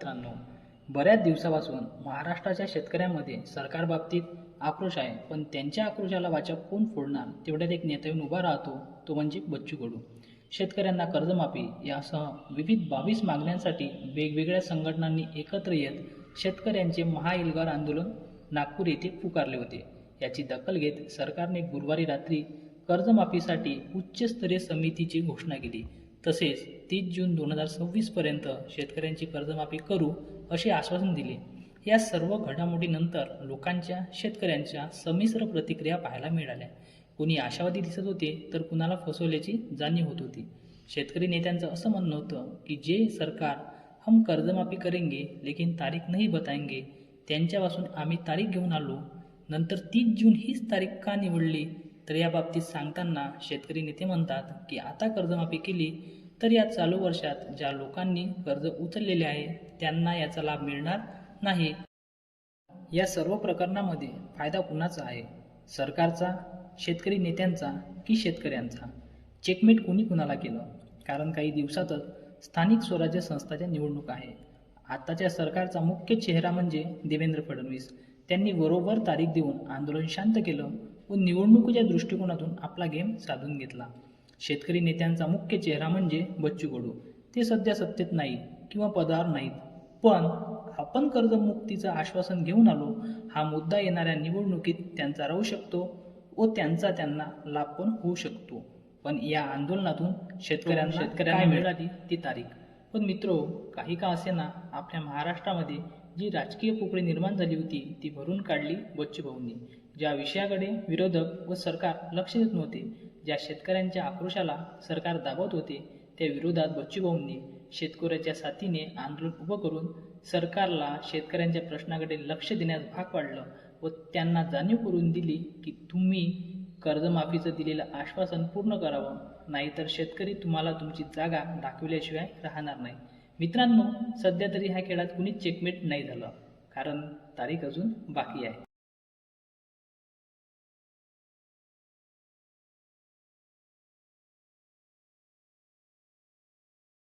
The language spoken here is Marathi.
मित्रांनो बऱ्याच दिवसापासून महाराष्ट्राच्या शेतकऱ्यांमध्ये सरकारबाबतीत आक्रोश आहे पण त्यांच्या आक्रोशाला वाचा कोण फोडणार? तेवढ्यात एक नेता येऊन उभा राहतो तो म्हणजे बच्चू कडू. शेतकऱ्यांना कर्जमाफी यासह विविध बावीस मागण्यांसाठी वेगवेगळ्या संघटनांनी एकत्र येत शेतकऱ्यांचे महाएल्गार आंदोलन नागपूर येथे पुकारले होते. याची दखल घेत सरकारने गुरुवारी रात्री कर्जमाफीसाठी उच्चस्तरीय समितीची घोषणा केली. तसेच तीस जून दोन हजार सव्वीसपर्यंत शेतकऱ्यांची कर्जमाफी करू असे आश्वासन दिले. या सर्व घडामोडीनंतर लोकांच्या शेतकऱ्यांच्या संमिश्र प्रतिक्रिया पाहायला मिळाल्या. कुणी आशावादी दिसत होते तर कुणाला फसवल्याची जाणीव होत होती. शेतकरी नेत्यांचं असं म्हणणं होतं की जे सरकार हम कर्जमाफी करेंगे लेकिन तारीख नाही बताएंगे त्यांच्यापासून आम्ही तारीख घेऊन आलो. नंतर तीस जून हीच तारीख का निवडली? तर या बाबतीत सांगताना शेतकरी नेते म्हणतात की आता कर्जमाफी केली तर या चालू वर्षात ज्या लोकांनी कर्ज उचललेले आहे त्यांना याचा लाभ मिळणार नाही. या सर्व प्रकरणामध्ये फायदा कुणाचा आहे? सरकारचा शेतकरी नेत्यांचा की शेतकऱ्यांचा? चेकमेट कुणी कुणाला केलं? कारण काही दिवसातच स्थानिक स्वराज्य संस्थाच्या निवडणूक आहे. आताच्या सरकारचा मुख्य चेहरा म्हणजे देवेंद्र फडणवीस. त्यांनी बरोबर तारीख देऊन आंदोलन शांत केलं. व निवडणुकीच्या दृष्टिकोनातून आपला गेम साधून घेतला. शेतकरी नेत्यांचा मुख्य चेहरा म्हणजे बच्चू कडू ते सध्या सत्तेत नाही किंवा पदावर नाहीत. पण आपण कर्जमुक्तीचं आश्वासन घेऊन आलो हा मुद्दा येणाऱ्या निवडणुकीत त्यांचा राहू शकतो व त्यांचा त्यांना लाभ पण होऊ शकतो. पण या आंदोलनातून शेतकऱ्यांना शेतकऱ्यांना मिळाली? ती तारीख. पण मित्रो काही का असेना आपल्या महाराष्ट्रामध्ये जी राजकीय पोकळी निर्माण झाली होती ती भरून काढली बच्चूभाऊंनी. ज्या विषयाकडे विरोधक व सरकार लक्ष देत नव्हते ज्या शेतकऱ्यांच्या आक्रोशाला सरकार दाबत होते त्या विरोधात बच्चूभाऊंनी शेतकऱ्याच्या साथीने आंदोलन उभं करून सरकारला शेतकऱ्यांच्या प्रश्नाकडे लक्ष देण्यास भाग पाडलं व त्यांना जाणीव करून दिली की तुम्ही कर्जमाफीचं दिलेलं आश्वासन पूर्ण करावं. नाहीतर शेतकरी तुम्हाला तुमची जागा दाखविल्याशिवाय राहणार नाही. मित्रांनो सध्या तरी ह्या खेळात कुणीच चेकमेट नाही झालं. कारण तारीख अजून बाकी आहे.